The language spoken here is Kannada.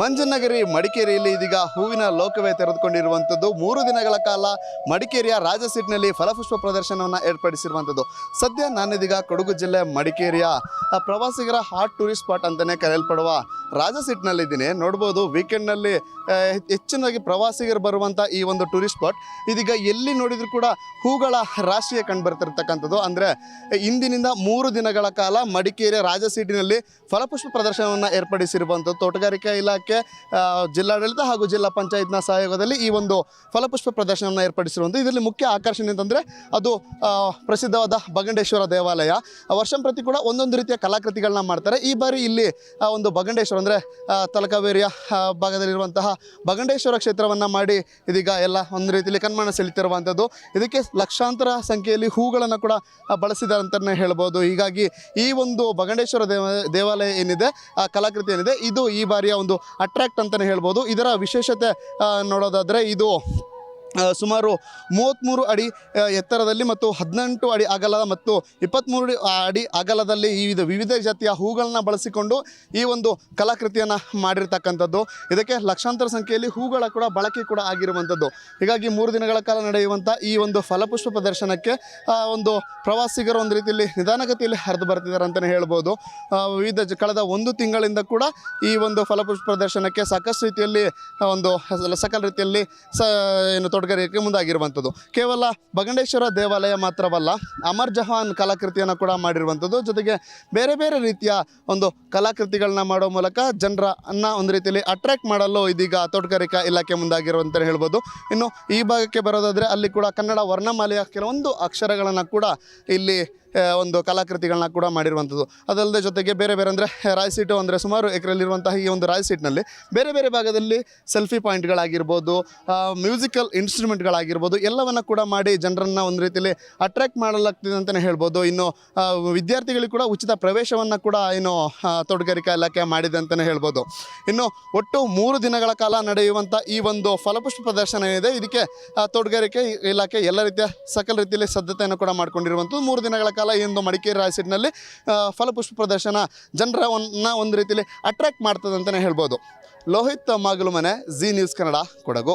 ಮಂಜನಗರಿ, ಮಡಿಕೇರಿಯಲ್ಲಿ ಇದೀಗ ಹೂವಿನ ಲೋಕವೇ ತೆರೆದುಕೊಂಡಿರುವಂಥದ್ದು. ಮೂರು ದಿನಗಳ ಕಾಲ ಮಡಿಕೇರಿಯ ರಾಜಸೀಟ್ನಲ್ಲಿ ಫಲಪುಷ್ಪ ಪ್ರದರ್ಶನವನ್ನು ಏರ್ಪಡಿಸಿರುವಂಥದ್ದು. ಸದ್ಯ ನಾನಿದೀಗ ಕೊಡಗು ಜಿಲ್ಲೆ ಮಡಿಕೇರಿಯ ಪ್ರವಾಸಿಗರ ಹಾಟ್ ಟೂರಿಸ್ಟ್ ಸ್ಪಾಟ್ ಅಂತಲೇ ಕರೆಯಲ್ಪಡುವ ರಾಜಸೀಟ್ನಲ್ಲಿದ್ದೀನಿ ನೋಡ್ಬೋದು ವೀಕೆಂಡ್ನಲ್ಲಿ ಹೆಚ್ಚಿನಾಗಿ ಪ್ರವಾಸಿಗರು ಬರುವಂಥ ಈ ಒಂದು ಟೂರಿಸ್ಟ್ ಸ್ಪಾಟ್ ಇದೀಗ ಎಲ್ಲಿ ನೋಡಿದರೂ ಕೂಡ ಹೂಗಳ ರಾಶಿಯೇ ಕಂಡುಬರ್ತಿರ್ತಕ್ಕಂಥದ್ದು. ಅಂದರೆ, ಇಂದಿನಿಂದ ಮೂರು ದಿನಗಳ ಕಾಲ ಮಡಿಕೇರಿಯ ರಾಜಸೀಟಿನಲ್ಲಿ ಫಲಪುಷ್ಪ ಪ್ರದರ್ಶನವನ್ನು ಏರ್ಪಡಿಸಿರುವಂಥದ್ದು. ತೋಟಗಾರಿಕಾ ಇಲಾಖೆ ಆ, ಜಿಲ್ಲಾಡಳಿತ ಹಾಗೂ ಜಿಲ್ಲಾ ಪಂಚಾಯತ್ನ ಸಹಯೋಗದಲ್ಲಿ ಈ ಒಂದು ಫಲಪುಷ್ಪ ಪ್ರದರ್ಶನವನ್ನು ಏರ್ಪಡಿಸಿರುವಂಥದ್ದು ಇದರಲ್ಲಿ ಮುಖ್ಯ ಆಕರ್ಷಣೆ ಅಂತಂದರೆ ಅದು ಪ್ರಸಿದ್ಧವಾದ ಬಗಂಡೇಶ್ವರ ದೇವಾಲಯ. ವರ್ಷಂ ಪ್ರತಿ ಕೂಡ ಒಂದೊಂದು ರೀತಿಯ ಕಲಾಕೃತಿಗಳನ್ನ ಮಾಡ್ತಾರೆ. ಈ ಬಾರಿ ಇಲ್ಲಿ ಒಂದು ಬಗಂಡೇಶ್ವರ ಅಂದರೆ ತಲಕಾವೇರಿಯ ಭಾಗದಲ್ಲಿರುವಂತಹ ಬಗಂಡೇಶ್ವರ ಕ್ಷೇತ್ರವನ್ನು ಮಾಡಿ ಇದೀಗ ಎಲ್ಲ ಒಂದು ರೀತಿಯಲ್ಲಿ ಕಣ್ಮನ ಸೆಳಿತಿರುವಂಥದ್ದು ಇದಕ್ಕೆ ಲಕ್ಷಾಂತರ ಸಂಖ್ಯೆಯಲ್ಲಿ ಹೂಗಳನ್ನು ಕೂಡ ಬಳಸಿದ್ದಾರೆ ಅಂತಲೇ ಹೇಳ್ಬೋದು. ಹೀಗಾಗಿ ಈ ಒಂದು ಬಗಂಡೇಶ್ವರ ದೇವ ದೇವಾಲಯ ಏನಿದೆ ಆ ಕಲಾಕೃತಿ ಏನಿದೆ ಇದು ಈ ಬಾರಿಯ ಒಂದು ಅಟ್ರಾಕ್ಟ್ ಅಂತಲೇ ಹೇಳ್ಬೋದು. ಇದರ ವಿಶೇಷತೆ ನೋಡೋದಾದರೆ ಇದು ಸುಮಾರು ಮೂವತ್ತ್ಮೂರು ಅಡಿ ಎತ್ತರದಲ್ಲಿ ಮತ್ತು ಹದಿನೆಂಟು ಅಡಿ ಅಗಲ ಮತ್ತು ಇಪ್ಪತ್ತ್ಮೂರು ಅಡಿ ಅಗಲದಲ್ಲಿ ಈ ವಿಧ ವಿವಿಧ ಜಾತಿಯ ಹೂಗಳನ್ನ ಬಳಸಿಕೊಂಡು ಈ ಒಂದು ಕಲಾಕೃತಿಯನ್ನು ಮಾಡಿರ್ತಕ್ಕಂಥದ್ದು. ಇದಕ್ಕೆ ಲಕ್ಷಾಂತರ ಸಂಖ್ಯೆಯಲ್ಲಿ ಹೂಗಳ ಕೂಡ ಬಳಕೆ ಕೂಡ ಆಗಿರುವಂಥದ್ದು. ಹೀಗಾಗಿ ಮೂರು ದಿನಗಳ ಕಾಲ ನಡೆಯುವಂಥ ಈ ಒಂದು ಫಲಪುಷ್ಪ ಪ್ರದರ್ಶನಕ್ಕೆ ಒಂದು ಪ್ರವಾಸಿಗರು ಒಂದು ರೀತಿಯಲ್ಲಿ ನಿಧಾನಗತಿಯಲ್ಲಿ ಹರಿದು ಬರ್ತಿದ್ದಾರೆ ಅಂತಲೇ ಹೇಳ್ಬೋದು. ವಿವಿಧ ಕಳೆದ ಒಂದು ತಿಂಗಳಿಂದ ಕೂಡ ಈ ಒಂದು ಫಲಪುಷ್ಪ ಪ್ರದರ್ಶನಕ್ಕೆ ಸಾಕಷ್ಟು ರೀತಿಯಲ್ಲಿ ಒಂದು ಸಕಲ ರೀತಿಯಲ್ಲಿ ಸ ಏನು ತೋಟಗಾರಿಕೆ ಮುಂದಾಗಿರುವಂಥದ್ದು. ಕೇವಲ ಬಗಂಡೇಶ್ವರ ದೇವಾಲಯ ಮಾತ್ರವಲ್ಲ, ಅಮರ್ ಜಹಾನ್ ಕಲಾಕೃತಿಯನ್ನು ಕೂಡ ಮಾಡಿರುವಂಥದ್ದು. ಜೊತೆಗೆ ಬೇರೆ ಬೇರೆ ರೀತಿಯ ಒಂದು ಕಲಾಕೃತಿಗಳನ್ನ ಮಾಡೋ ಮೂಲಕ ಜನರನ್ನ ಒಂದು ರೀತಿಯಲ್ಲಿ ಅಟ್ರಾಕ್ಟ್ ಮಾಡಲು ಇದೀಗ ತೋಟಗಾರಿಕಾ ಇಲಾಖೆ ಮುಂದಾಗಿರುವಂತ ಹೇಳ್ಬೋದು. ಇನ್ನು ಈ ಭಾಗಕ್ಕೆ ಬರೋದಾದರೆ ಅಲ್ಲಿ ಕೂಡ ಕನ್ನಡ ವರ್ಣಮಾಲೆಯ ಕೆಲವೊಂದು ಅಕ್ಷರಗಳನ್ನು ಕೂಡ ಇಲ್ಲಿ ಒಂದು ಕಲಾಕೃತಿಗಳನ್ನ ಕೂಡ ಮಾಡಿರುವಂಥದ್ದು. ಅದಲ್ಲದೆ ಜೊತೆಗೆ ಬೇರೆ ಬೇರೆ ಅಂದರೆ ರಾಯ್ ಸೀಟು ಅಂದರೆ ಸುಮಾರು ಎಕರೆಯಲ್ಲಿರುವಂತಹ ಈ ಒಂದು ರಾಯ್ ಸೀಟ್ನಲ್ಲಿ ಬೇರೆ ಬೇರೆ ಭಾಗದಲ್ಲಿ ಸೆಲ್ಫಿ ಪಾಯಿಂಟ್ಗಳಾಗಿರ್ಬೋದು ಮ್ಯೂಸಿಕಲ್ ಇನ್ಸ್ಟ್ರೂಮೆಂಟ್ಗಳಾಗಿರ್ಬೋದು, ಎಲ್ಲವನ್ನು ಕೂಡ ಮಾಡಿ ಜನರನ್ನು ಒಂದು ರೀತಿಯಲ್ಲಿ ಅಟ್ರ್ಯಾಕ್ಟ್ ಮಾಡಲಾಗ್ತಿದೆ ಅಂತಲೇ ಹೇಳ್ಬೋದು. ಇನ್ನು ವಿದ್ಯಾರ್ಥಿಗಳಿಗೆ ಕೂಡ ಉಚಿತ ಪ್ರವೇಶವನ್ನು ಕೂಡ ಏನು ತೋಟಗಾರಿಕಾ ಇಲಾಖೆ ಮಾಡಿದೆ ಅಂತಲೇ ಹೇಳ್ಬೋದು. ಇನ್ನು, ಒಟ್ಟು ಮೂರು ದಿನಗಳ ಕಾಲ ನಡೆಯುವಂಥ ಈ ಒಂದು ಫಲಪುಷ್ಪ ಪ್ರದರ್ಶನ ಏನಿದೆ, ಇದಕ್ಕೆ ತೋಟಗಾರಿಕೆ ಇಲಾಖೆ ಎಲ್ಲ ರೀತಿಯ ಸಕಲ ರೀತಿಯಲ್ಲಿ ಸಿದ್ಧತೆಯನ್ನು ಕೂಡ ಮಾಡಿಕೊಂಡಿರುವಂಥದ್ದು. ಮೂರು ದಿನಗಳ ಕಾಲ ಇಂದು ಮಡಿಕೇರಿ ರಾಯಸೀಟ್ನಲ್ಲಿ ಫಲಪುಷ್ಪ ಪ್ರದರ್ಶನ ಜನರನ್ನ ಒಂದು ರೀತಿಯಲ್ಲಿ ಅಟ್ರಾಕ್ಟ್ ಮಾಡ್ತದೆ ಅಂತಲೇ ಹೇಳ್ಬೋದು. ಲೋಹಿತ್ ಮಾಗಲು ಮನೆ ಜಿ ನ್ಯೂಸ್ ಕನ್ನಡ, ಕೊಡಗು.